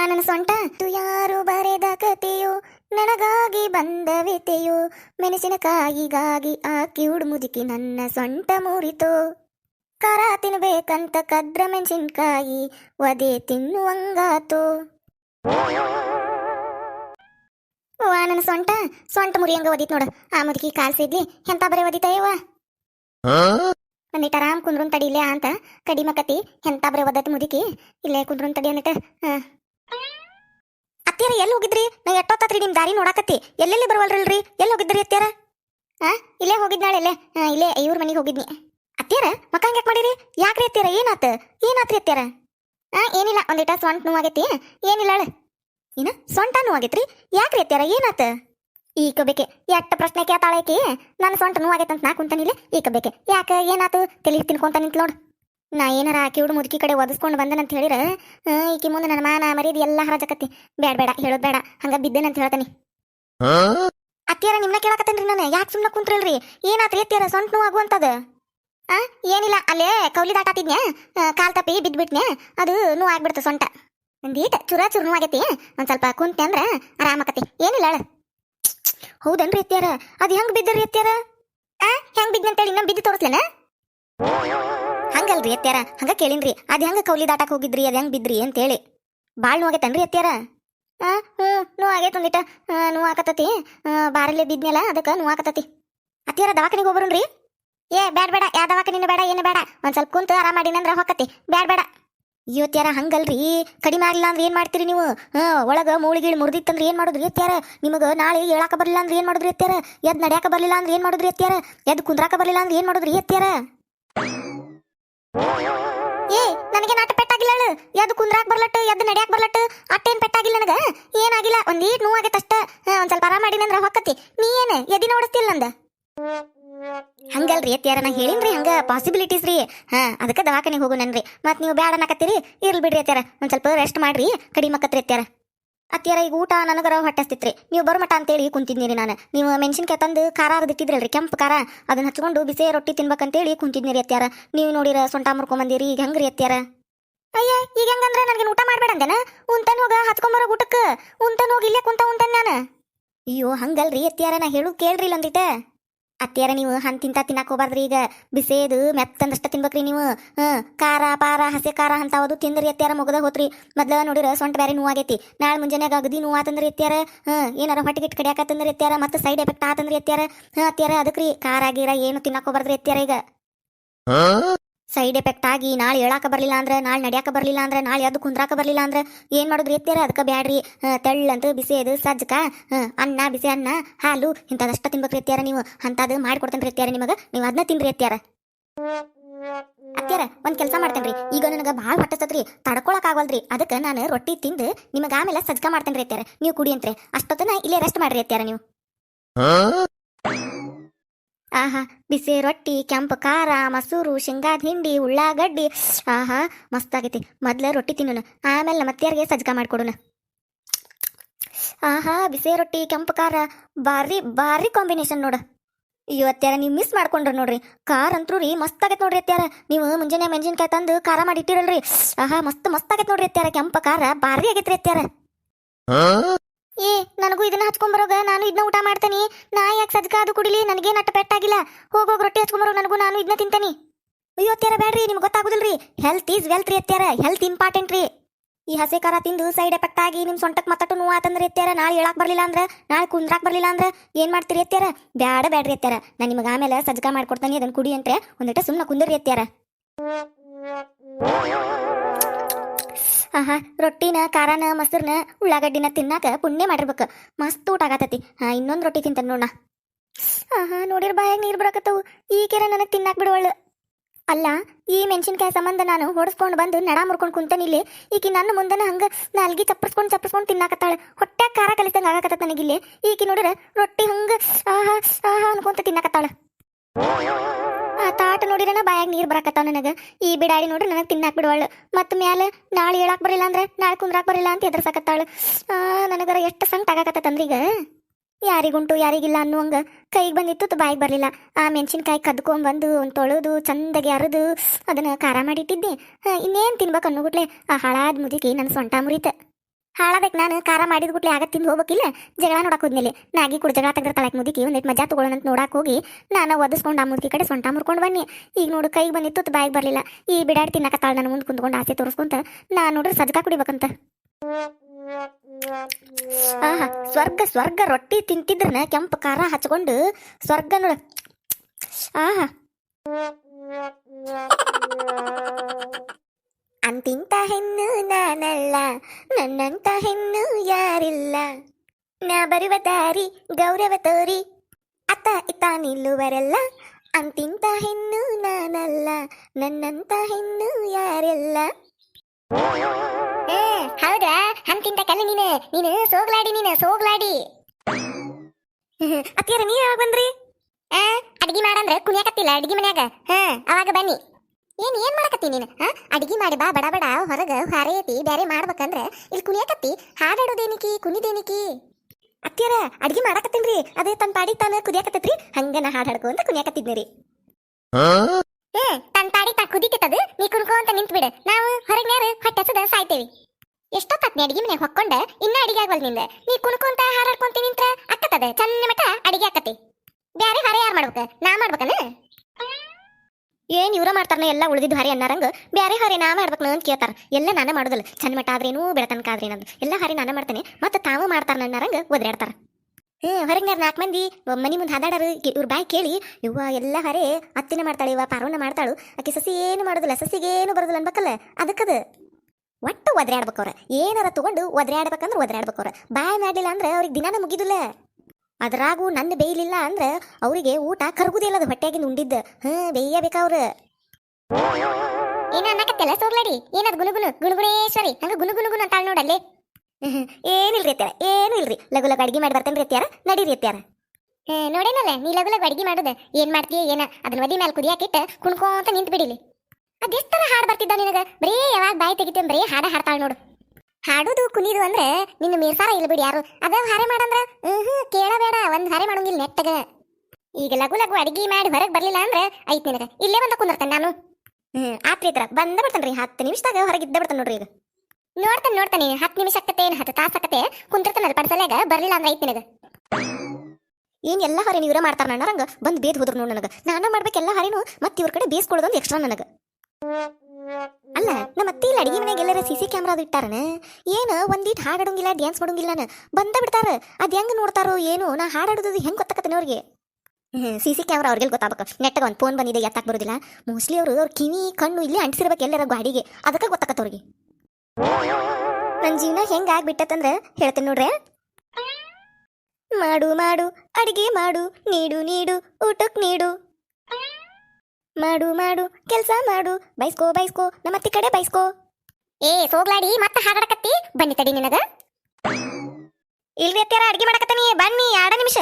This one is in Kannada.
ವಾನನ ಸೊಂಟ. ತು ಯಾರು ಬರೆದ ಕತೆಯು ನನಗಾಗಿ ಬಂದ ವ್ಯತೆಯೋ ಮೆಣಸಿನಕಾಯಿಗಾಗಿ ಆ ಕಿವುಡು ಮುದುಕಿ ನನ್ನ ಸೊಂಟ ಮುರಿತು. ಖಾರ ತಿನ್ಬೇಕಂತ ಕದ್ರ ಮೆಣಸಿನಕಾಯಿ ಒದೆ ತಿನ್ನುವಂಗಾತು. ವಾ ನನ್ನ ಸೊಂಟ. ಸೊಂಟ ಮುರಿಯಂಗ ಒದಿತ್ ನೋಡು. ಆ ಮುದುಕಿ ಕಾಲ್ಸಿದ್ಲಿ ಎಂತ ಬರೀ ಒದಿತಾಯವ್ವ ಒಂದಿಟ್ಟು ಆರಾಮ್ ಕುಂದ್ರುನ್ ತಡಿ ಇಲ್ಲೇ ಅಂತ. ಕಡಿಮಕತಿ ಎಂತ ಬರೀ ಒದತ್ ಮುದುಕಿ? ಇಲ್ಲೇ ಕುಂದ್ರುನ್ ತಡಿ ಅಂದಿಟ್ಟು ಹಾ ಅತ್ತೀರ ಎಲ್ಲಿ ಹೋಗಿದ್ರಿ? ನಾ ಎಷ್ಟೊತ್ತತ್ರಿ ನಿಮ್ ದಾರಿ ನೋಡಾಕತ್ತಿ. ಎಲ್ಲೆಲ್ಲಿ ಬರವಲ್ರಲ್ರಿ? ಎಲ್ಲಿ ಹೋಗಿದ್ರಿ ಅತ್ಯಾರ ಹಾ ಇಲ್ಲೇ ಹೋಗಿದ್ನಾಳೆ ಇಲ್ಲೇ. ಇಲ್ಲೇ ಇವ್ರ ಮನೆಗೆ ಹೋಗಿದ್ನಿ. ಅತ್ಯಾರ ಮಕ್ಕಂಗ್ ಯಾಕೆ ಮಾಡಿರಿ? ಯಾಕ್ರಿ ಅತ್ತಿಯರ? ಏನಾತ? ಏನಾತ್ರಿ ಅತ್ಯಾರ ಹಾ ಏನಿಲ್ಲ ಒಂದಿಟ ಸೊಂಟ ನೋವಾಗೈತಿ ಏನಿಲ್ಲ ಏನ ಸೊಂಟ ನೋವಾಗೈತ್ರಿ ಯಾಕ್ರಿ ಅತ್ತಿಯರ? ಏನಾತ? ಈಗ ಬೇಕೆ ಎಟ್ಟ ಪ್ರಶ್ನೆ ಕೇಳ್ತಾಳಕಿ ನನ್ನ ಸೊಂಟ ನೋವಾಗೈತಂತ ನಾ ಕುಂತಾನಿಲ್ಲ. ಈಗ ಬೇಕೆ ಯಾಕ? ಏನಾತು? ತಲೆ ತಿನ್ಕೊಂತ ನಿಂತ ನೋಡು. ನಾ ಏನಾರ ಆಕಿ ಹುಡು ಮುದುಕಿ ಕಡೆ ಒದಿಸ್ಕೊಂಡು ಬಂದನಂತ ಹೇಳಿರ ಈಕಿ ಮುಂದೆ ನನ್ನ ಮಾನ ಮರ್ಯಾದೆ ಎಲ್ಲ ಹರಾಜಕತ್ತಿ. ಬೇಡ ಬೇಡ ಹೇಳೋದ್ ಬೇಡ, ಹಂಗ ಬಿದ್ದೇನಂತ ಹೇಳ್ತಾನೆ. ಅತ್ತಿಯಾರ ನಿಮ್ನ ಕೇಳಕತ್ತೇನ್ರಿ ನಾನು? ಯಾಕೆ ಸುಮ್ಮನೆ ಕುಂತ್ರಲ್ರಿ ಏನಾತ್ರಿ ಅತ್ತಿಯಾರ? ಸೊಂಟ ನೋವು ಆಗುವಂತದ? ಆ, ಏನಿಲ್ಲ, ಅಲ್ಲೇ ಕೌಲಿ ದಾಟಾತಿದ್ನ್ಯಾ ಕಾಲ್ ತಪ್ಪಿ ಬಿದ್ಬಿಟ್ನ್ಯಾ? ಅದು ನೋವು ಆಗ್ಬಿಡ್ತು ಸೊಂಟ. ಒಂದೀಟ ಚುರ ಚುರ್ ನೋವಾಗೈತಿ ಒಂದ್ ಸ್ವಲ್ಪ ಕುಂತೆ ಅಂದ್ರ ಆರಾಮಕತಿ ಏನಿಲ್ಲ ಅಳ ಹೌದನ್ರಿ ಅತ್ಯಾರ ಅದು ಹೆಂಗ್ ಬಿದ್ದರಿ ಅತ್ಯಾರ ಆ, ಹೆಂಗ್ ಹೇಳಿ ನಾನು ಬಿದ್ದು ತೋರಿಸ್ಲೇನ? ಹಂಗಲ್ರಿ ಅತ್ಯಾರ ಹಂಗ ಕೇಳಿನ್ರಿ. ಅದ್ ಹೆಂಗ ಕೌಲಿ ದಾಟಕ್ ಹೋಗಿದ್ರಿ, ಅದ್ ಹೆಂಗ್ ಬಿದ್ರಿ ಅಂತೇಳಿ. ಬಾಳ್ ನೋವಾಗೈತನ್ರಿ ಅತ್ಯಾರ ಆ ಹ್ಞೂ ನೋವು ಆಗೈತೆ ಒಂದಿಟ. ನೋವು ಆಕತತಿ ಬಾರಲ್ಲೇ ಬಿದ್ನಲ್ಲ ಅದಕ್ಕೆ ನೋವು ಆಕತತಿ ಅತ್ತಿಯಾರ, ದವಾಖಾನಿಗೆ ಹೋಗ್ಬರುನ್ರಿ ಏ, ಬ್ಯಾಡ್ ಬೇಡ, ಯಾ ದವಾಖಾನಿನ ಬೇಡ, ಏನು ಬೇಡ. ಒಂದ್ ಸ್ವಲ್ಪ ಕುಂತು ಆರಾಮ ಮಾಡಿನಂದ್ರ ಹೊಕ್ಕತಿ. ಬ್ಯಾಡ್ ಬೇಡ. ಇವತ್ತ್ಯಾರ ಹಂಗಲ್ರಿ? ಕಡಿಮೆ ಆಗ್ಲಿಲ್ಲ ಅಂದ್ರೆ ಏನ್ ಮಾಡ್ತೀರಿ ನೀವು? ಹಾ, ಒಳಗ ಮೂಳಿಗಿಳಿ ಮುರಿದಿತ್ತಂದ್ರೆ ಏನ್ ಮಾಡುದ್ರಿ ಅತ್ಯಾರ ನಿಮಗೆ ನಾಳೆ ಹೇಳಾಕ ಬರಲಿಲ್ಲ ಅಂದ್ರೆ ಏನ್ ಮಾಡಿದ್ರಿ ಅತ್ಯಾರ ಎದ್ದು ನಡ್ಯಾಕ ಬರಲಿಲ್ಲ ಅಂದ್ರೆ ಏನು ಮಾಡುದ್ರಿ ಅತ್ಯಾರ ಎದ್ದು ಕುಂದ್ರಾಕ ಬರಲಿಲ್ಲ ಅಂದ್ರೆ ಏನ್ ಮಾಡುದ್ರಿ ಅತ್ಯಾರ ಏ, ನನಗೆ ನಾಟ ಪೆಟ್ಟಾಗಿಲ್ಲ ಅಳು ಎದ್ ಕುಂದ್ರಾಕ್ ಬರ್ಲಟ್ ಎದ್ದು ನಡ್ಯಾಕ್ ಬರ್ಲಟ್ ಅಟ್ಟೇನ್ ಪೆಟ್ಟಾಗಿಲ್ಲ ನನಗ? ಏನಾಗಿಲ್ಲ, ಒಂದೀಟ್ ಈಟ್ ಆಗೈತೆ ಅಷ್ಟ ಸ್ವಲ್ಪ ಆರಾಮ ಮಾಡಿನಂದ್ರ ಹೊಕ್ಕತಿ. ನೀ ಏನ ಎದಿನ ಓಡಿಸ್ತಿಲ್ಲ ನಂದ? ಹಂಗಲ್ರಿ ಅತ್ಯಾರ ನಾ ಹೇಳಿನ್ರಿ ಹಂಗ. ಪಾಸಿಬಿಲಿಟೀಸ್ ರೀ. ಹಾ, ಅದಕ್ಕೆ ದವಾಖಾನಿಗೆ ಹೋಗುನನ್ರಿ ಮತ್ ನೀವು ಬ್ಯಾಡ ಅನ್ನಕತ್ತೀರಿ ಇರ್ಲಿ ಬಿಡ್ರಿ ಅತ್ಯಾರ ಒಂದ್ ಸ್ವಲ್ಪ ರೆಸ್ಟ್ ಮಾಡ್ರಿ, ಕಡಿಮೆ ಆಕತ್ರಿ ಅತ್ಯಾರ ಅತ್ಯಾರ ಈಗ ಊಟ ನನಗರ ಹೊಟ್ಟಿಸ್ತಿತ್ರಿ. ನೀವು ಬರ್ಮಟ ಅಂತೇಳಿ ಕುಂತಿದ್ನಿರಿ ನಾನು. ನೀವು ಮೆಣಸಿನ್ಕಾಯಿ ತಂದು ಖಾರ ಅರ್ದಿಟ್ಟಿದ್ರಲ್ರಿ ಕೆಂಪು ಖಾರ. ಅದನ್ನ ಹಚ್ಕೊಂಡು ಬಿಸಿ ರೊಟ್ಟಿ ತಿನ್ಬೇಕಂತೇಳಿ ಕುಂತಿದ್ನಿರಿ ಅತ್ಯಾರ ನೀವು ನೋಡಿರ ಸೊಂಟ ಮುರ್ಕೊಂಬಂದಿರಿ, ಈಗ ಹೆಂಗ್ರಿ ಅತ್ಯಾರ ಅಯ್ಯ, ಈಗ ಹೆಂಗಂದ್ರೆ ನನಗೆ ಊಟ ಮಾಡಬೇಡಂದೇನ? ಉಂತನ್ ಹೋಗ ಹತ್ಕೊಂಬರೋ ಊಟಕ್ಕೆ. ಉಂತನ್ ಹೋಗಿ ಇಲ್ಲೇ ಕುಂತ ಉಂತನ್ ನಾನು. ಅಯ್ಯೋ, ಹಂಗಲ್ರಿ ಅತ್ಯಾರ ನಾ ಹೇಳು ಕೇಳ್ರಿ ಒಂದಿಟ ಅತ್ಯಾರ ನೀವು ಹಂತಿಂತ ತಿನ್ನಕ್ ಹೋಗ್ಬಾರ್ದ್ರಿ ಈಗ. ಬಿಸೇದು ಮೆತ್ತಂದಷ್ಟ ತಿನ್ಬೇಕ್ರಿ ನೀವು. ಹ್ಮ್ ಖಾರ, ಪಾರ, ಹಸಿ ಖಾರ ಅಂತಾವದು ತಿಂದ್ರಿ ಅತ್ಯಾರ ಮುಗದ ಹೋತ್ರಿ. ಮೊದ್ಲ ನೋಡಿರ ಸೊಂಟ ಬೇರೆ ನೋವಾಗೈತಿ ನಾಳೆ ಮುಂಜಾನೆ ಅಗದಿ ನೋವು ಆತಂದ್ರಿ ಅತ್ಯಾರ ಹ್ಮ್ ಏನಾರ ಹೊಟ್ಟೆ ಗಿಟ್ ಕಡಿಯಾಕತ್ತಂದ್ರಿ ಅತ್ಯಾರ ಮತ್ತೆ ಸೈಡ್ ಎಫೆಕ್ಟ್ ಆತಂದ್ರಿ ಅತ್ಯಾರ ಹ್ಮ್ ಅತ್ಯಾರ ಅದಕ್ರಿ ಖಾರ ಗೀರ ಏನು ತಿನ್ನಕ್ ಹೋಗ್ಬಾರ್ದ್ರಿ ಅತ್ಯಾರ ಈಗ. ಸೈಡ್ ಎಫೆಕ್ಟ್ ಆಗಿ ನಾಳೆ ಹೇಳಾಕ ಬರಲಿಲ್ಲ ಅಂದ್ರೆ, ನಾಳೆ ನಡ್ಯಾಕ ಬರಲಿಲ್ಲ ಅಂದ್ರೆ, ನಾಳೆ ಅದು ಕುಂದ್ರಾಕ ಬರಲಿಲ್ಲ ಅಂದ್ರೆ ಏನ್ ಮಾಡೋದ್ರಿ ಎತ್ತೀರ ಅದಕ್ಕೆ ಬ್ಯಾಡ್ರಿ. ತೆಳ್ಳಂತ ಬಿಸಿ ಅದು, ಸಜ್ಜಕ. ಅನ್ನ, ಬಿಸಿ ಅನ್ನ, ಹಾಲು, ಇಂಥದಷ್ಟ ತಿನ್ಬೇಕು ಎತ್ಯಾರ ನೀವು. ಅಂತದು ಮಾಡ್ಕೊಡ್ತೇನೆ ರೀತಿಯಾರ ನಿಮಗೆ. ನೀವು ಅದನ್ನ ತಿನ್ರಿ ಎತ್ಯಾರ ಅತ್ಯಾರ ಒಂದ್ ಕೆಲಸ ಮಾಡ್ತೇನ್ರಿ. ಈಗ ನನಗೆ ಭಾಳ ಹೊಟ್ಟಸ್ತತ್ರಿ ತಡ್ಕೊಳಕ್ ಆಗವಲ್ರಿ ಅದಕ್ಕೆ ನಾನು ರೊಟ್ಟಿ ತಿಂದು ನಿಮಗೆ ಆಮೇಲೆ ಸಜ್ಜಕ ಮಾಡ್ತೇನ್ರಿ ಎತ್ಯಾರ ನೀವು ಕುಡಿಯಂತ್ರಿ ಅಷ್ಟೊತ್ತನ ಇಲ್ಲೇ ರೆಸ್ಟ್ ಮಾಡ್ರಿ ಅತ್ಯಾರ ನೀವು. ಆಹಾ, ಬಿಸಿ ರೊಟ್ಟಿ, ಕೆಂಪು ಖಾರ, ಮಸೂರು ಶೇಂಗಾದ ಹಿಂಡಿ ಉಳ್ಳಾಗಡ್ಡಿ. ಆಹಾ, ಮಸ್ತಾಗೈತಿ. ಮೊದ್ಲ ರೊಟ್ಟಿ ತಿನ್ನೋಣ. ಆಮೇಲೆ ಮತ್ಯಾರಿಗೆ ಸಜ್ಜಕ ಮಾಡ್ಕೊಡೋಣ. ಆಹಾ, ಬಿಸಿ ರೊಟ್ಟಿ, ಕೆಂಪು ಖಾರ. ಭಾರಿ ಭಾರಿ ಕಾಂಬಿನೇಷನ್ ನೋಡ. ಇವತ್ತ್ಯಾರ ನೀವು ಮಿಸ್ ಮಾಡ್ಕೊಂಡ್ರಿ ನೋಡ್ರಿ. ಖಾರ ಅಂತೂ ರೀ ಮಸ್ತ್ ಆಗೈತೆ ನೋಡ್ರಿ ಅತ್ಯಾರ ನೀವು ಮುಂಜಾನೆ ಮೆಣಸಿನ್ಕಾಯಿ ತಂದು ಖಾರ ಮಾಡಿ ಇಟ್ಟಿರಲ್ರಿ ಆಹಾ, ಮಸ್ತ್ ಮಸ್ತ್ ಆಗೈತೆ ನೋಡ್ರಿ ಅತ್ಯಾರ ಕೆಂಪು ಖಾರ ಭಾರಿ ಆಗೈತ್ರಿ ಅತ್ಯಾರ ಏ, ನನಗೂ ಇದನ್ನ ಹಚ್ಕೊಂಬರೋಗ, ನಾನು ಇದನ್ನ ಊಟ ಮಾಡ್ತೇನೆ. ನಾ ಯಾಕೆ ಸಜ್ಕ ಅದು ಕುಡಿಲಿ? ನನಗೆ ಅಟ್ಟ ಪೆಟ್ಟಾಗಿಲ್ಲ. ಹೋಗೋಗಿ ರೊಟ್ಟಿ ಹಚ್ಕೊಂಬರೋ, ನನಗೂ ನಾನು ಇದನ್ನ ತಿಂತೇನೆ. ಅಯ್ಯೋ ಅತ್ಯಾರ ಬೇಡ್ರಿ ನಿಮ್ಗೆ ಗೊತ್ತಾಗುದಿಲ್ರಿ. ಹೆಲ್ತ್ ಈಸ್ ವೆಲ್ತ್ ರೀ ಅತ್ಯಾರ ಹೆಲ್ತ್ ಇಂಪಾರ್ಟೆಂಟ್ ರೀ. ಈ ಹಸೆ ಕಾರ ತಿಂದು ಸೈಡ್ ಎಫೆಕ್ಟ್ ಆಗಿ ನಿಮ್ ಸೊಂಟಕ್ ಮತ್ತಟ್ಟು ನೋವು ಆತಂದ್ರೆ ಎತ್ತಾರ ನಾಳೆ ಹೇಳಕ್ ಬರ್ಲಿಲ್ಲ ಅಂದ್ರೆ, ನಾಳೆ ಕುಂದ್ರಾಕ್ ಬರ್ಲಿಲ್ಲ ಅಂದ್ರೆ ಏನ್ ಮಾಡ್ತೀರಿ ಎತ್ತಾರ ಬ್ಯಾಡ ಬ್ಯಾಡ್ರಿ ಎತ್ತಾರ ನಾನು ನಿಮಗೆ ಆಮೇಲೆ ಸಜ್ಕ ಮಾಡ್ಕೊಡ್ತಾನೆ ಅದನ್ನ ಕುಡಿ ಅಂತ್ರೆ ಒಂದಿಟ ಸುಮ್ಮನೆ ಕುಂದಿರಿ ಅತ್ಯಾರ ಆಹಾ, ರೊಟ್ಟಿನ, ಖಾರನ ಮೊಸರನ್ನ ಉಳ್ಳಾಗಡ್ಡಿನ ತಿನ್ನಾಕ ಪುಣ್ಯ ಮಾಡಿರ್ಬೇಕು. ಮಸ್ತ್ ಊಟ ಆಗತೈತಿ. ಹಾ, ಇನ್ನೊಂದು ರೊಟ್ಟಿ ತಿಂತಾನೆ ನೋಡ ಆಹಾ, ನೋಡಿರ ಬಾಯಾಗ ನೀರು ಬರಕತ್ತವು. ಈಗೆರ ನನಗೆ ತಿನ್ನಾಕ್ ಬಿಡುವಳು ಅಲ್ಲ, ಈ ಮೆಣಸಿನ್ಕಾಯಿ ಸಂಬಂಧ ನಾನು ಹೊಡೆಸ್ಕೊಂಡು ಬಂದು ನಡ ಮುರ್ಕೊಂಡು ಕುಂತಾನೆ ಇಲ್ಲಿ. ಈಕಿ ನನ್ನ ಮುಂದನ ಹಂಗ ನಾಲ್ಗಿ ಚಪ್ಪರ್ಸ್ಕೊಂಡು ಚಪ್ಪರ್ಸ್ಕೊಂಡು ತಿನ್ನಾಕತ್ತಾಳೆ. ಹೊಟ್ಟೆ ಖಾರ ಕಲಿತಂಗ ಆಗಕತ್ತ ನನಗಿಲ್ಲಿ ಈಕಿ ನೋಡಿರ ರೊಟ್ಟಿ ಹಂಗ, ಆಹಾ ಆಹಾ ಅನ್ಕೊಂತ ತಿನ್ನಾಕತ್ತಾಳ. ಆ ತಾಟ ನೋಡಿರನ ಬಾಯಾಗ ನೀರು ಬರಾಕತ್ತಾವ ನನಗ. ಈ ಬಿಡಾಡಿ ನೋಡ್ರಿ ನನಗೆ ತಿನ್ನಾಕ್ ಬಿಡುವಳು. ಮತ್ತ ಮ್ಯಾಲೆ ನಾಳೆ ಹೇಳಾಕ್ ಬರಲಿಲ್ಲ ಅಂದ್ರೆ ನಾಳೆ ಕುಂದ್ರಾಕ್ ಬರಲಿಲ್ಲ ಅಂತ ಎದುರ್ಸಕತ್ತಾಳು. ಆ, ನನಗರ ಎಷ್ಟು ಸಂಕಟ ಆಗಕತ್ತಂದ್ರ ಈಗ? ಯಾರಿಗುಂಟು, ಯಾರಿಗಿಲ್ಲ ಅನ್ನುವಂಗ ಕೈಗೆ ಬಂದಿತ್ತು ಬಾಯಿಗೆ ಬರಲಿಲ್ಲ. ಆ ಮೆಣಸಿನ್ಕಾಯಿ ಕದ್ಕೊಂಡ್ಬಂದು ಒಂದು ತೊಳೆದು, ಚಂದಗೆ ಅರದು, ಅದನ್ನ ಖಾರ ಮಾಡಿಟ್ಟಿದ್ದೆ. ಇನ್ನೇನ್ ತಿನ್ಬೇಕು ಅನ್ನೋಗುಟ್ಲೆ ಆ ಹಾಳಾದ ಮುದಿಗೆ ನನ್ನ ಸೊಂಟ ಮುರಿತ. ಹಾಳಾದಕ್ಕೆ ನಾನು ಖಾರ ಮಾಡಿದ ಗುಟ್ಲೆ ಆಗ ತಿಂದು ಹೋಗ್ಬೇಕಿಲ್ಲ. ಜಗಳ ನೋಡಕ್ ಹೋದ್ಮೇಲೆ ನಾಗಿ ಕುಡ್ ಜಗಳ ತೆಗ್ದಿರ್ತಾಳೆ ಮುದುಕಿ ಒಂದಿಟ್ಟು ಮಜಾ ತಗೊಳ್ಳೋಣ ಅಂತ ನೋಡಕ್ ಹೋಗಿ ನಾನು ಒದಿಸ್ಕೊಂಡು ಆ ಮುದುಕಿ ಕಡೆ ಸೊಂಟ ಮುರ್ಕೊಂಡು ಬನ್ನಿ ಈಗ ನೋಡು ಕೈಗೆ ಬಂದಿತ್ತು ಬಾಯಿಗೆ ಬರಲಿಲ್ಲ. ಈ ಬಿಡಾಡಿ ತಿನ್ನಕತ್ತಾಳ ನನ್ನ ಮುಂದೆ ಕುಂತ್ಕೊಂಡು ಆಸೆ ತೋರಿಸ್ಕೊಂತ ನಾನು ನೋಡ್ರಿ ಸಜ್ಕ ಕುಡಿಬೇಕಂತ. ಆಹಾ, ಸ್ವರ್ಗ ಸ್ವರ್ಗ ರೊಟ್ಟಿ ತಿಂತಿದ್ರನ ಕೆಂಪು ಖಾರ ಹಚ್ಕೊಂಡು ಸ್ವರ್ಗ ನೋಡ. ಆಹಾ. ಅಂತಿಂತ ಹೆಣ್ಣು ನಾನಲ್ಲ ನನ್ನಂತ ಹೆಣ್ಣು ಯಾರಿಲ್ಲ. ನಾ ಬರುವ ದಾರಿ ಗೌರವ ತೋರಿ ಅತ್ತ ಇತ್ತ ನಿಲ್ಲುವರೆಲ್ಲ ಅಂತಿಂತ ಹೆಣ್ಣು ನಾನಲ್ಲ ನನ್ನಂತ ಹೆಣ್ಣು ಯಾರಿಲ್ಲ. ಏ ಹೌದಾ? ಅಂತಿಂತ ಕಲ್ಲು ನೀನು ನೀನು ಸೋಗ್ಲಾಡಿ ನೀನು ಸೋಗ್ಲಾಡಿ. ಅತ್ತಿಯರ ನೀ ಯಾವಾಗ ಬಂದ್ರಿ? ಆ ಅಡಿಗೆ ಮಾಡಂದ್ರೆ ಕುಣಿಯಾಕತ್ತಿಲ್ಲ ಅಡಿಗೆ ಮನ್ಯಾಗ. ಹಾ ಅವಾಗ ಬನ್ನಿ. ಏನ್ ಏನ್ ಮಾಡಕತ್ತಿ ನೀನು? ಹಾ? ಅಡಿಗೆ ಮಾಡಿ ಬಾ, ಬಡ ಬಡ, ಹೊರಗ ಹಾರೈತಿ, ಬ್ಯಾರೆ ಮಾಡ್ಬೇಕಂದ್ರ ಇಲ್ಲಿ ಕುಣಿಯಾಕತ್ತಿ. ಹಾಡಾಡೋದೇನಿಕಿ, ಕುಣಿದೇನಿಕಿ? ಅತ್ತಿಯರ, ಅಡಿಗೆ ಮಾಡಕತ್ತೀನ್ರಿ. ಅದೇ ತನ್ನ ಪಾಡಿ ತಾನ ಕುದಿಯಕತ್ತೈತ್ರಿ. ಹಂಗ ನಾ ಹಾಡ್ ಹಾಡ್ಕೊಂತ ಕುಣಿಯಕತ್ತಿದ್ನಿ ಏ ತನ್ನ ಪಾಡಿ ತಾ ಕುದಿತಿತ್ತದು ನೀ ಕುಣ್ಕೊಂತ ನಿಂತ್ ಬಿಡು ನಾವು ಹೊರಗೆ ಹೊಟ್ಟೆ ಹಸದ ಸಾಯ್ತೇವಿ. ಎಷ್ಟೊತ್ತಾತ್ ನೀ ಅಡಿಗೆ ಮನೆ ಹೊಕ್ಕೊಂಡ ಇನ್ನ ಅಡಿಗೆ ಆಗವಲ್ನಿಂದ. ನೀ ಕುಣ್ಕೊಂತ ಹಾರಾಡ್ಕೊಂತ ನಿಂತ್ರ ಅಕ್ಕತ್ತದ? ಚಂದ ಮಟ ಅಡಿಗೆ ಆಕತಿ ಬ್ಯಾರೆ ಹೊರ ಯಾರು ಮಾಡ್ಬೇಕ? ನಾ ಮಾಡ್ಬೇಕನ? ಏನ್ ಇವ್ರ ಮಾಡ್ತಾರನ? ಎಲ್ಲ ಉಳಿದಿದ್ದು ಹರಿ ಅನ್ನಾರಂಗ ಬ್ಯಾರೆ ಹರಿ ನಾ ಮಾಡ್ಬೇಕು ಅಂತ ಕೇಳ್ತಾರ. ಎಲ್ಲ ನಾನೇ ಮಾಡೋದಿಲ್ಲ. ಚಂದ ಮಟ್ಟ ಆದ್ರೇನು ಬೆಳತನಕ ಆದ್ರೇನದು ಎಲ್ಲ ಹರಿ ನಾನೇ ಮಾಡ್ತೇನೆ. ಮತ್ತೆ ತಾವು ಮಾಡ್ತಾರ ಅನ್ನಾರಂಗ ಒದ್ರಾಡ್ತಾರ. ಹ್ಮ್, ಹೊರಗ್ನಾರ ನಾಲ್ಕು ಮಂದಿ ಮನಿ ಮುಂದೆ ಹಾದಾಡರು. ಇವ್ರ ಬಾಯಿ ಕೇಳಿ ಇವ್ವ ಎಲ್ಲ ಹರೇ ಅತ್ತಿನ ಮಾಡ್ತಾಳೆ ಇವ ಪಾರ್ವನ ಮಾಡ್ತಾಳು. ಆಕೆ ಸಸಿ ಏನು ಮಾಡೋದಿಲ್ಲ, ಸಸಿಗೇನು ಬರೋದಿಲ್ಲ ಅನ್ಬೇಕಲ್ಲ. ಅದಕ್ಕದು. ಒಟ್ಟು ಒದ್ರಾಡ್ಬೇಕವ್ರ. ಏನಾರ ತಗೊಂಡು ಒದ್ರಾಡ್ಬೇಕಂದ್ರೆ ಒದ್ರಾಡ್ಬೇಕವ್ರ. ಬಾಯ್ ಮಾಡಲಿಲ್ಲ ಅಂದ್ರೆ ಅವ್ರಿಗೆ ದಿನಾನ ಮುಗಿದಿಲ್ಲ. ಅದ್ರಾಗೂ ನನ್ನ ಬೇಯಲಿಲ್ಲ ಅಂದ್ರೆ ಅವರಿಗೆ ಊಟ ಕರಗುದಿಲ್ಲ ಅದು ಹೊಟ್ಟೆಯಾಗಿಂದ ಉಂಡಿದ್ದ. ಹ್ಮ್ ಬೇಯಬೇಕಾವ್ರು ಏನ ಅನ್ನಕತ್ತಲ್ಲ ಸೋಗ್ಲಡಿ? ಏನದ್ ಗುನುಗುನು ಗುಣಗುಣೇಶ್ವರಿ ಹಂಗ ಗುನುಗುನು ಗುನು ಅಂತಾಳ ನೋಡಲ್ಲಿ ಏನಿಲ್ರಿ ಅತ್ಯಾರ ಏನು ಇಲ್ರಿ ಲಗು ಲಗು ಅಡಿಗೆ ಮಾಡಿ ಬರ್ತೇನ್ರಿ ಅತ್ಯಾರ ನಡೀರಿ ಅತ್ಯಾರ ನೋಡೇನಲ್ಲ ನೀ ಲಗು ಲಗು ಅಡಿಗೆ ಮಾಡುದ? ಏನ್ ಮಾಡ್ತೀಯ ಏನ? ಅದನ್ನ ಒದಿ ಮೇಲೆ ಕುದಿಯಾಕಿಟ್ಟ ಕುಣ್ಕೊಂತ ನಿಂತು ಬಿಡಿಲಿ ಅದೆಷ್ಟರ ಹಾಡು ಬರ್ತಿದ್ದ ನಿನಗ? ಬರೀ ಯಾವಾಗ ಬಾಯಿ ತೆಗಿತೇನ್ ಬರೀ ಹಾಡ ಹಾಡ್ತಾಳ ನೋಡು. ಹಾಡುದು ಕುಣಿದು ಅಂದ್ರೆ ನಿನ್ನ ಮೇಸಾರ ಇಲ್ಲ ಬಿಡಿ ಯಾರು. ಅದ ಹಾರೆ ಮಾಡಂದ್ರ? ಹ್ಮ್ ಕೇಳಬೇಡ, ಒಂದ್ ಹಾರೆ ಮಾಡೋಂಗಿಲ್ಲ ನೆಟ್ಟಗ. ಈಗ ಲಘು ಲಘು ಅಡಿಗೆ ಮಾಡಿ ಹೊರಗೆ ಬರ್ಲಿಲ್ಲ ಅಂದ್ರೆ ಐತ್ ನಿನಗ. ಇಲ್ಲೇ ಬಂದ ಕುಂದಿರ್ತೇನೆ ನಾನು. ಹ್ಮ್, ಆತ್ರಿ ತರ. ಬಂದ ಬಿಡ್ತಾನ್ರಿ ಹತ್ತು ನಿಮಿಷದಾಗ ಹೊರಗೆ ಇದ್ದ ಬಿಡ್ತಾನೆ ನೋಡ್ರಿ ಈಗ. ನೋಡ್ತಾನೆ ನೋಡ್ತಾನೆ, ಹತ್ತು ನಿಮಿಷ ಆಕತೆ ಏನ್ ಹತ್ತು ತಾಸ ಆಕತೆ ಕುಂತಿರ್ತಾನೆ ಪಡ್ಸಲ್ಯಾಗ ಬರ್ಲಿಲ್ಲ ಅಂದ್ರೆ ಐತ್ ನಿನಗ. ಏನ್ ಎಲ್ಲ ಹರಿನ ಇವ್ರ ಮಾಡ್ತಾರ ರಂಗ? ಬಂದ್ ಬೇದ್ ಹೋದ್ರು ನೋಡ್ ನನಗ. ನಾನು ಮಾಡ್ಬೇಕೆಲ್ಲ ಹರಿನು ಮತ್ತೆ ಇವ್ರ ಕಡೆ ಬೇಸ್ಕೊಳ್ಳೋದೊಂದು ಎಕ್ಸ್ಟ್ರಾ ನನಗ. ಅಲ್ಲ, ನಮ್ಮ ಅತ್ತಿ ಅಡಿಗೆ ಮನೆಗೆ ಎಲ್ಲರ ಸಿ ಸಿ ಕ್ಯಾಮ್ರಾ ಅದು ಇಟ್ಟಾರನ? ಏನು, ಒಂದೀಟ್ ಹಾಡೋಂಗಿಲ್ಲ ಡ್ಯಾನ್ಸ್ ಮಾಡೋಂಗಿಲ್ಲ ಬಂದ ಬಿಡ್ತಾರ. ಅದ್ ಹೆಂಗ್ ನೋಡ್ತಾರೋ ಏನು, ನಾ ಹಾಡಾಡೋದು ಹೆಂಗ್ ಗೊತ್ತಾಕತ್ತೇನೆ ಅವ್ರಿಗೆ? ಸಿ ಸಿ ಕ್ಯಾಮ್ರಾ ಅವ್ರಿಗೆ ಗೊತ್ತಾಗಬೇಕು. ನೆಟ್ಟಗೆ ಒಂದು ಫೋನ್ ಬಂದಿದೆ, ಎತ್ತಾಕ್ ಬರೋದಿಲ್ಲ. ಮೋಸ್ಟ್ಲಿ ಅವರು, ಅವ್ರ ಕಿವಿ, ಕಣ್ಣು ಇಲ್ಲಿ ಅಂಟಿಸಿರ್ಬೇಕು ಎಲ್ಲರ ಗಾಡಿಗೆ. ಅದಕ್ಕೆ ಗೊತ್ತಾಕತ್ತ ಅವ್ರಿಗೆ. ನನ್ನ ಜೀವನ ಹೆಂಗ್ ಆಗ್ಬಿಟ್ಟತ್ತಂದ್ರೆ ಹೇಳ್ತೇನೆ ನೋಡ್ರೆ? ಮಾಡು ಮಾಡು, ಅಡಿಗೆ ಮಾಡು, ನೀಡು ನೀಡು, ಊಟಕ್ ನೀಡು. ಮಾಡು ಮಾಡು ಕೆಲಸ ಮಾಡು. ಬೈಸ್ಕೋ ಬೈಸ್ಕೋ ನಮ್ಮ ಅತ್ತಿ ಕಡೆ ಬೈಸ್ಕೋ. ಏ ಸೋಗ್ಲಾಡಿ ಮತ್ತೆ ಹಾಡಕತ್ತಿ ಬನ್ನಿ ತಡಿ ನಿನಗ. ಇಲ್ರಿ ಅತ್ಯಾರ ಅಡಿಗೆ ಮಾಡಕತ್ತಾನಿ. ಬನ್ನಿ ಎರಡ ನಿಮಿಷ.